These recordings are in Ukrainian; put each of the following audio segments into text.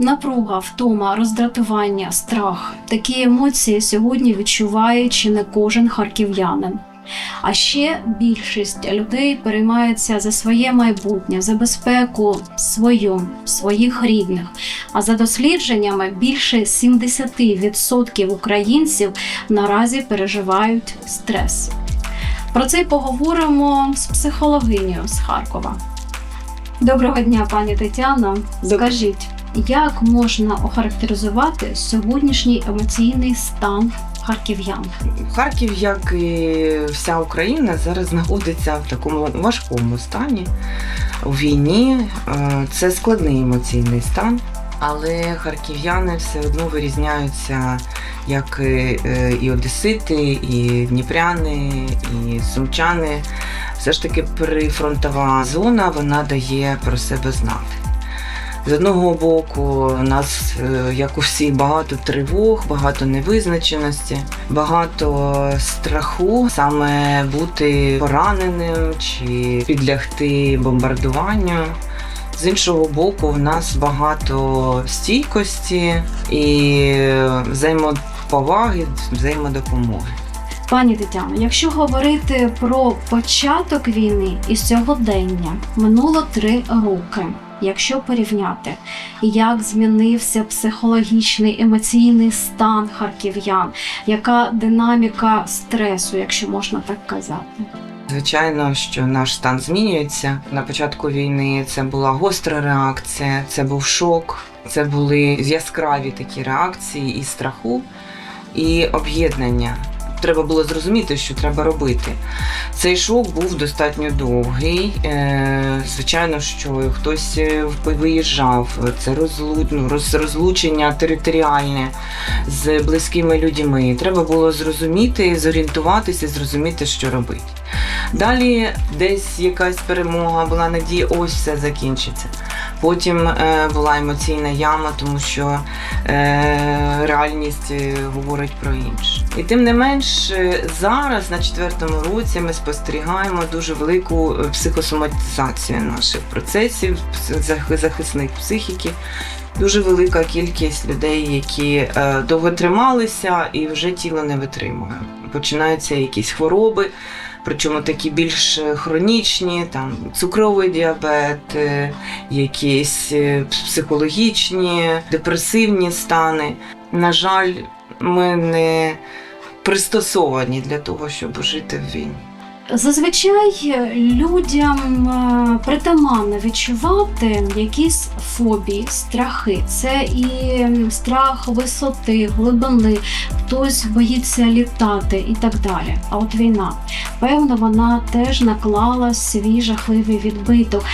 Напруга, втома, роздратування, страх такі емоції сьогодні відчуває чи не кожен харків'янин. А ще більшість людей переймаються за своє майбутнє, за безпеку свою, своїх рідних. А за дослідженнями, більше 70% українців наразі переживають стрес. Про це й поговоримо з психологинею з Харкова. Доброго дня, пані Тетяно. Скажіть, як можна охарактеризувати сьогоднішній емоційний стан харків'ян? Харків, як і вся Україна, зараз знаходиться в такому важкому стані у війні. Е, Це складний емоційний стан, але харків'яни все одно вирізняються як е, і одесити, і дніпряни, і сумчани. Все ж таки прифронтова зона вона дає про себе знати. З одного боку, у нас, е, як у всіх, багато тривог, багато невизначеності, багато страху саме бути пораненим чи підлягти бомбардуванню. З іншого боку, в нас багато стійкості і взаємоповаги, взаємодопомоги. Пані Тетяно, якщо говорити про початок війни і сьогодення, минуло три роки. Якщо порівняти, як змінився психологічний емоційний стан харків'ян, яка динаміка стресу, якщо можна так казати? Звичайно, що наш стан змінюється. На початку війни це була гостра реакція, це був шок, це були яскраві такі реакції і страху, і об'єднання. Треба було зрозуміти, що треба робити. Цей шок був достатньо довгий. Е, Звичайно, що хтось е, виїжджав, це ну, роз- розлучення територіальне з близькими людьми. Треба було зрозуміти, зорієнтуватися, зрозуміти, що робити. Далі десь якась перемога, була надія, ось все закінчиться. Потім е, була емоційна яма, тому що е, реальність е, говорить про інше. І тим не менш, е, зараз на четвертому році ми спостерігаємо дуже велику е, психосоматизацію наших процесів, захисних психіки. Дуже велика кількість людей, які довго трималися і вже тіло не витримує. Починаються якісь хвороби, причому такі більш хронічні, там цукровий діабет, е, якісь е, психологічні, депресивні стани. На жаль, ми не пристосовані для того, щоб жити в війні. Зазвичай людям е, притаманно відчувати якісь фобії, страхи. Це і страх висоти, глибини, хтось боїться літати і так далі. А от війна, певно, вона теж наклала свій жахливий відбиток.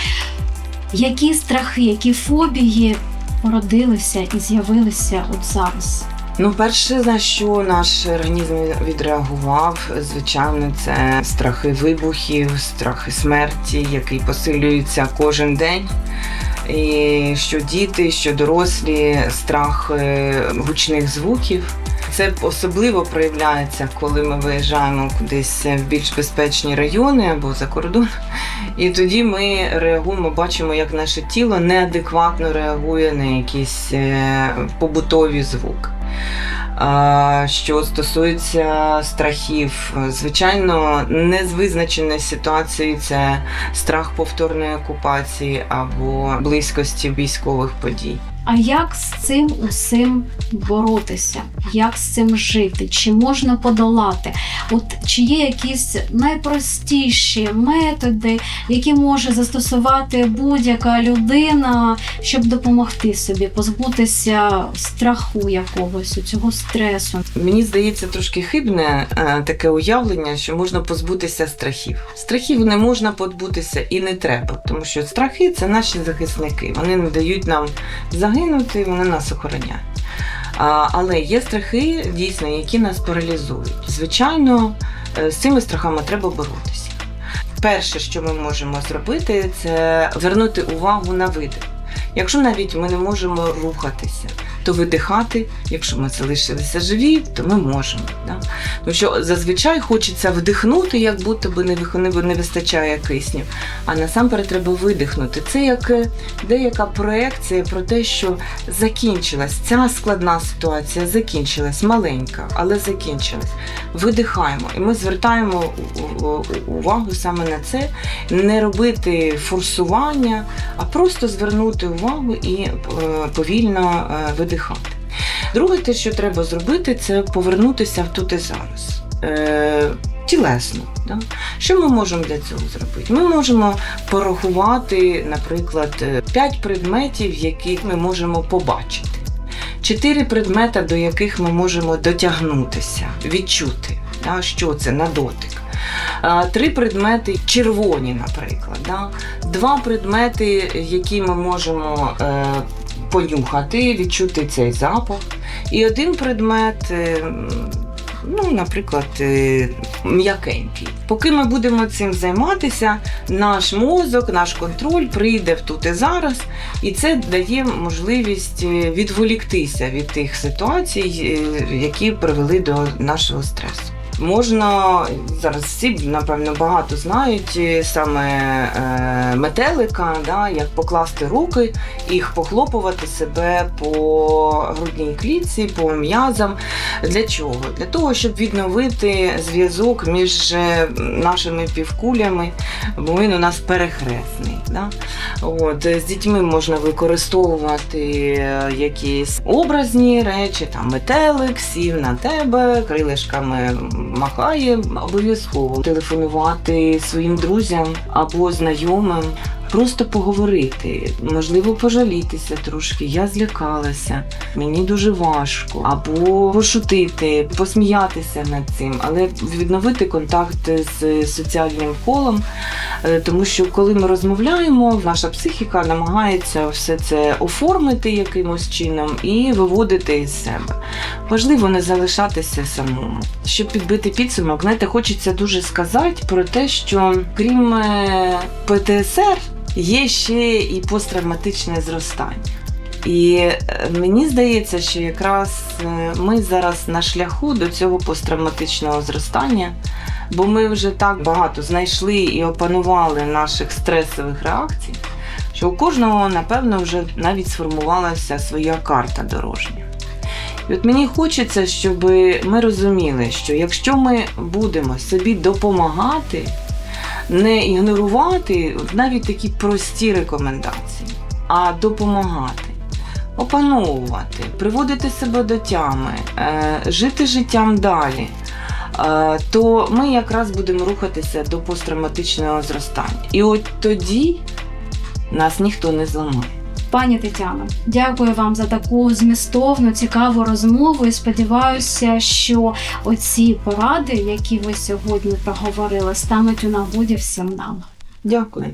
Які страхи, які фобії породилися і з'явилися от зараз? Ну, перше, на що наш організм відреагував, звичайно, це страхи вибухів, страхи смерті, який посилюється кожен день. І що діти, що дорослі, страх е, гучних звуків. Це особливо проявляється, коли ми виїжджаємо кудись в більш безпечні райони або за кордон. І тоді ми реагуємо, бачимо, як наше тіло неадекватно реагує на якісь е, побутові звуки. Що стосується страхів, звичайно, незвизначеної ситуації це страх повторної окупації або близькості військових подій. А як з цим усім боротися? Як з цим жити? Чи можна подолати? От чи є якісь найпростіші методи, які може застосувати будь-яка людина, щоб допомогти собі позбутися страху якогось цього стресу? Мені здається, трошки хибне е, таке уявлення, що можна позбутися страхів. Страхів не можна позбутися і не треба, тому що страхи це наші захисники. Вони не дають нам загинути, вони нас охороняють. Але є страхи, дійсно, які нас паралізують. Звичайно, е, з цими страхами треба боротися. Перше, що ми можемо зробити, це звернути увагу на види. Якщо навіть ми не можемо рухатися, то видихати, якщо ми залишилися живі, то ми можемо. Да? Тому що зазвичай хочеться вдихнути, як будто би не, вистачає кисню. А насамперед треба видихнути. Це як е, деяка проекція про те, що закінчилась ця складна ситуація, закінчилась маленька, але закінчилась. Видихаємо, і ми звертаємо увагу саме на це, не робити форсування, а просто звернути увагу і е, повільно е, видихати. Друге, те, що треба зробити, це повернутися в тут і зараз. Е, тілесно. Да? Що ми можемо для цього зробити? Ми можемо порахувати, наприклад, 5 предметів, які ми можемо побачити. Чотири предмета, до яких ми можемо дотягнутися, відчути, да, що це на дотик. Три предмети червоні, наприклад. Да? Два предмети, які ми можемо е, понюхати, відчути цей запах. І один предмет, е, ну, наприклад, е, м'якенький. Поки ми будемо цим займатися, наш мозок, наш контроль прийде в тут і зараз, і це дає можливість е, відволіктися від тих ситуацій, які привели до нашого стресу. Можна зараз всі напевно багато знають саме е, метелика, да, як покласти руки, їх похлопувати себе по грудній клітці, по м'язам. Для чого? Для того, щоб відновити зв'язок між е, нашими півкулями, бо він у нас перехресний. Да? От, з дітьми можна використовувати е, якісь образні речі, там метелик сів на тебе, крилишками махає, обов'язково телефонувати своїм друзям або знайомим. Просто поговорити, можливо, пожалітися трошки. Я злякалася, мені дуже важко, або пошутити, посміятися над цим, але відновити контакт з соціальним колом, Е, тому що коли ми розмовляємо, наша психіка намагається все це оформити якимось чином і виводити із себе. Важливо не залишатися самому. Щоб підбити підсумок, знаєте, хочеться дуже сказати про те, що крім е, ПТСР є ще і посттравматичне зростання. І е, мені здається, що якраз е, ми зараз на шляху до цього посттравматичного зростання, бо ми вже так багато знайшли і опанували наших стресових реакцій, що у кожного, напевно, вже навіть сформувалася своя карта дорожня. І от мені хочеться, щоб ми розуміли, що якщо ми будемо собі допомагати, не ігнорувати навіть такі прості рекомендації, а допомагати, опановувати, приводити себе до тями, е, жити життям далі. е, То ми якраз будемо рухатися до посттравматичного зростання. І от тоді нас ніхто не зламає. Пані Тетяно, дякую вам за таку змістовну, цікаву розмову. І сподіваюся, що оці поради, які ви сьогодні проговорили, стануть у нагоді всім нам. Дякую.